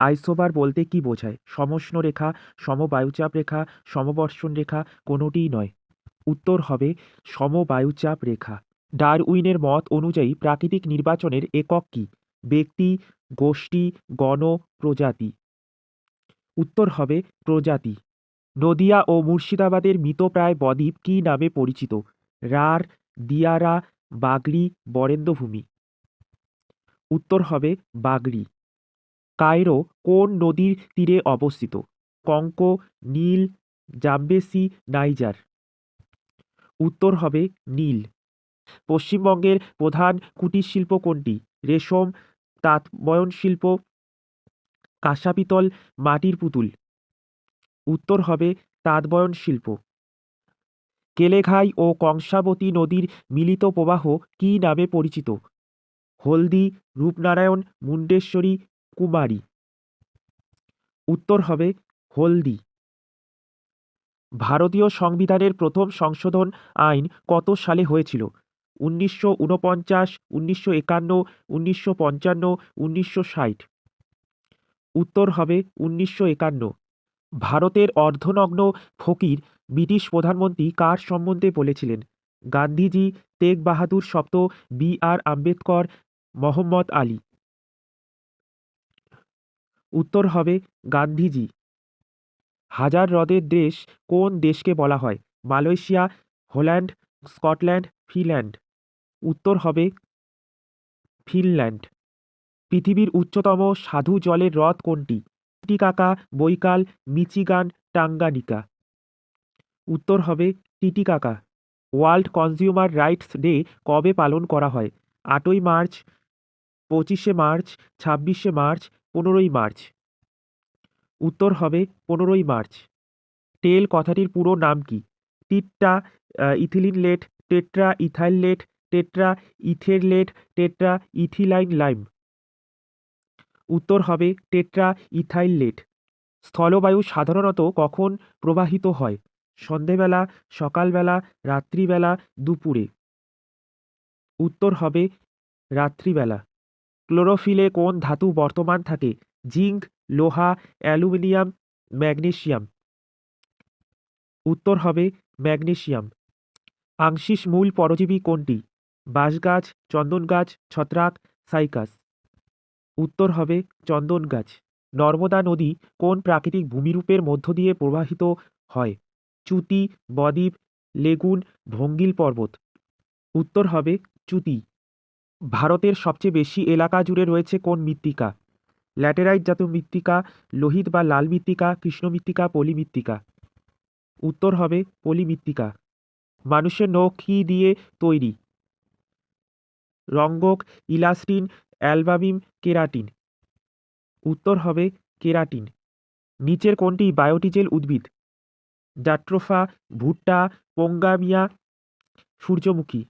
Isobar বলতে কী বোঝায়? সমষ্ণ রেখা সমবায়ুচাপ রেখা, সমবর্ষণ রেখা কোনোটিই নয়। উত্তর হবে সমবায়ুচাপ রেখা। ডারউইনের মত অনুযায়ী প্রাকৃতিক নির্বাচনের একক কী? ব্যক্তি, গোষ্ঠী, গণ, প্রজাতি। উত্তর হবে প্রজাতি। নদিয়া ও মুর্শিদাবাদের মৃতপ্রায় বদ্বীপ কী নামে পরিচিত? রার দিয়ারা, বাগড়ি, বরেন্দ্রভূমি। উত্তর হবে বাগড়ি। কায়রো কোন নদীর তীরে অবস্থিত? কঙ্ক, নীল, জাম্বেসি, নাইজার। উত্তর হবে নীল। পশ্চিমবঙ্গের প্রধান কুটির শিল্প কোনটি? রেশম তাঁত শিল্প, কাঁসাপিতল, মাটির পুতুল। উত্তর হবে তাঁতবয়ন শিল্প। কেলেঘাই ও কংসাবতী নদীর মিলিত প্রবাহ কী নামে পরিচিত? হলদি, রূপনারায়ণ, মুন্ডেশ্বরী কুমারী উত্তর হবে হলদি। ভারতীয় সংবিধানের প্রথম সংশোধন আইন কত সালে হয়েছিল? উনিশশো ঊনপঞ্চাশ, উনিশশো একান্ন, উনিশশো পঞ্চান্ন, উনিশশো ষাট। উত্তর হবে উনিশশো একান্ন। ভারতের অর্ধনগ্ন ফকির ব্রিটিশ প্রধানমন্ত্রী কার সম্বন্ধে বলেছিলেন? গান্ধীজি তেগ বাহাদুর সপ্ত বি আর আম্বেদকর, মোহাম্মদ আলী। উত্তর হবে গান্ধীজি। হাজার হ্রদের দেশ কোন দেশকে বলা হয়? Malaysia, Holland, Scotland, Finland. উত্তর হবে ফিনল্যান্ড। পৃথিবীর উচ্চতম সাধু জলের হ্রদ কোনটি? Titicaca, Baikal, Michigan, Tanganyika. উত্তর হবে Titicaca. World consumer rights day কবে পালন করা হয়? আটই মার্চ, পঁচিশে মার্চ, ছাব্বিশে মার্চ পনেরোই মার্চ। উত্তর হবে পনেরোই মার্চ। টেল কথাটির পুরো নাম কি? Tetra ethylene lead, tetra, ethyl lead, tetra, ether lead, tetra, ethylene lime. উত্তর হবে টেট্রা, ইথাইল লেট। স্থলবায়ু সাধারণত কখন প্রবাহিত হয়? সন্ধেবেলা, সকালবেলা, রাত্রিবেলা, দুপুরে। উত্তর হবে রাত্রিবেলা। ক্লোরোফিলে কোন ধাতু বর্তমান থাকে? জিঙ্ক, লোহা, অ্যালুমিনিয়াম ম্যাগনেশিয়াম উত্তর হবে ম্যাগনেশিয়াম আংশিস মূল পরজীবী কোনটি? বাঁশগাছ চন্দন গাছ ছত্রাক, সাইকাস। উত্তর হবে চন্দন গাছ নর্মদা নদী কোন প্রাকৃতিক ভূমিরূপের মধ্য দিয়ে প্রবাহিত হয়? চ্যুতি বদ্বীপ, লেগুন, ভঙ্গিল পর্বত। উত্তর হবে চ্যুতি ভারতের সবচেয়ে বেশি এলাকা জুড়ে রয়েছে কোন মৃত্তিকা? ল্যাটেরাইট জাতীয় মৃত্তিকা, লোহিত বা লাল মৃত্তিকা, কৃষ্ণ মৃত্তিকা, পলি মৃত্তিকা। উত্তর হবে পলি মৃত্তিকা। মানুষের নখ দিয়ে তৈরি? রঙ্গক, ইলাস্টিন অ্যালবামিন কেরাটিন। উত্তর হবে কেরাটিন। নিচের কোনটি বায়োটিজেল উদ্ভিদ? ডাট্রোফা, ভুট্টা, পোঙ্গামিয়া, সূর্যমুখী।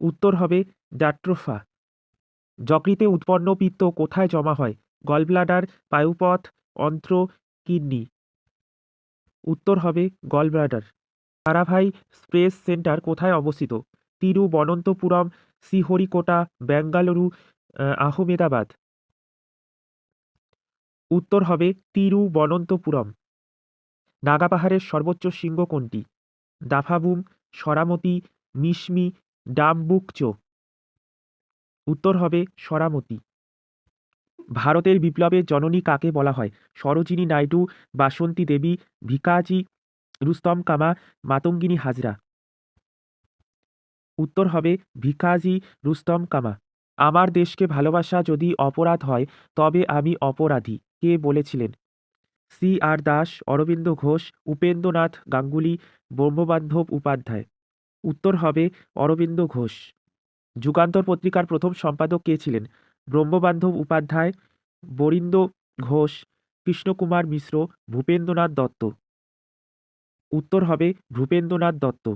উত্তর হবে জাট্রোফা যকৃতে উৎপন্ন পিত্ত কোথায় জমা হয়? গলব্লাডার, পায়ুপথ, অন্ত্র, কিডনি। উত্তর হবে গলব্লাডার। তারাভাই স্পেস সেন্টার কোথায় অবস্থিত? তিরুবনন্তপুরম শ্রীহরিকোটা বেঙ্গালুরু আহমেদাবাদ। উত্তর হবে তিরুবনন্তপুরম। নাগা পাহাড়ের সর্বোচ্চ শৃঙ্গ কোনটি? দাফাবুম, সরামতি, মিশমি ডামবুকচো। উত্তর হবে সরামতি। ভারতের বিপ্লবের জননী কাকে বলা হয়? সরোজিনী নাইডু, বাসন্তী দেবী, ভিকাজি রুস্তম কামা মাতঙ্গিনী হাজরা। উত্তর হবে ভিকাজি রুস্তম কামা আমার দেশকে ভালোবাসা যদি অপরাধ হয়, তবে আমি অপরাধী, কে বলেছিলেন? C R Das, Aurobindo Ghosh, Upendranath Ganguly, Brahmabandhab Upadhyay. উত্তর হবে অরবিন্দ ঘোষ। যুগান্তর পত্রিকার প্রথম সম্পাদক কে ছিলেন? ব্রহ্মবান্ধব উপাধ্যায়, বরিন্দ ঘোষ, কৃষ্ণকুমার মিশ্র, ভূপেন্দ্রনাথ দত্ত। উত্তর হবে ভূপেন্দ্রনাথ দত্ত।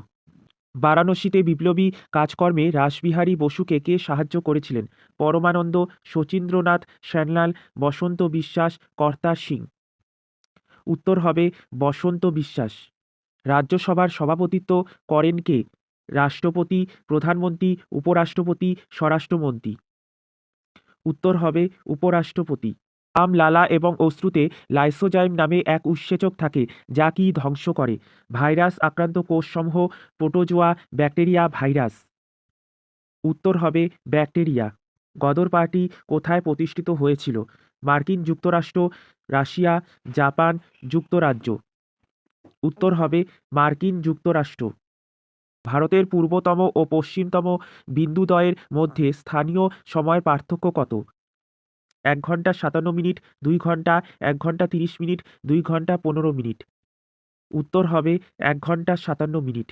বারাণসীতে বিপ্লবী কাজকর্মে রাসবিহারী বসুকে কে সাহায্য করেছিলেন? পরমানন্দ, শচীন্দ্রনাথ শ্যানলাল, বসন্ত বিশ্বাস, কর্তা সিং। উত্তর হবে বসন্ত বিশ্বাস। রাজ্যসভার সভাপতিত্ব করেন কে? রাষ্ট্রপতি, প্রধানমন্ত্রী, উপরাষ্ট্রপতি, স্বরাষ্ট্রমন্ত্রী। উত্তর হবে উপরাষ্ট্রপতি। আম লালা এবং অশ্রুতে লাইসোজাইম নামে এক উৎসেচক থাকে, যা কি ধ্বংস করে? ভাইরাস আক্রান্ত কোষসমূহ, প্রোটোজোয়া, ব্যাকটেরিয়া, ভাইরাস। উত্তর হবে ব্যাকটেরিয়া। গদর পার্টি কোথায় প্রতিষ্ঠিত হয়েছিল? মার্কিন যুক্তরাষ্ট্র, রাশিয়া, জাপান, যুক্তরাজ্য। উত্তর হবে মার্কিন যুক্তরাষ্ট্র। ভারতের পূর্বতম ও পশ্চিমতম বিন্দুদ্বয়ের মধ্যে স্থানীয় সময়ের পার্থক্য কত? এক ঘণ্টা সাতান্ন মিনিট, দুই ঘণ্টা এক ঘণ্টা তিরিশ মিনিট, দুই ঘণ্টা পনেরো মিনিট। উত্তর হবে এক ঘণ্টা সাতান্ন মিনিট।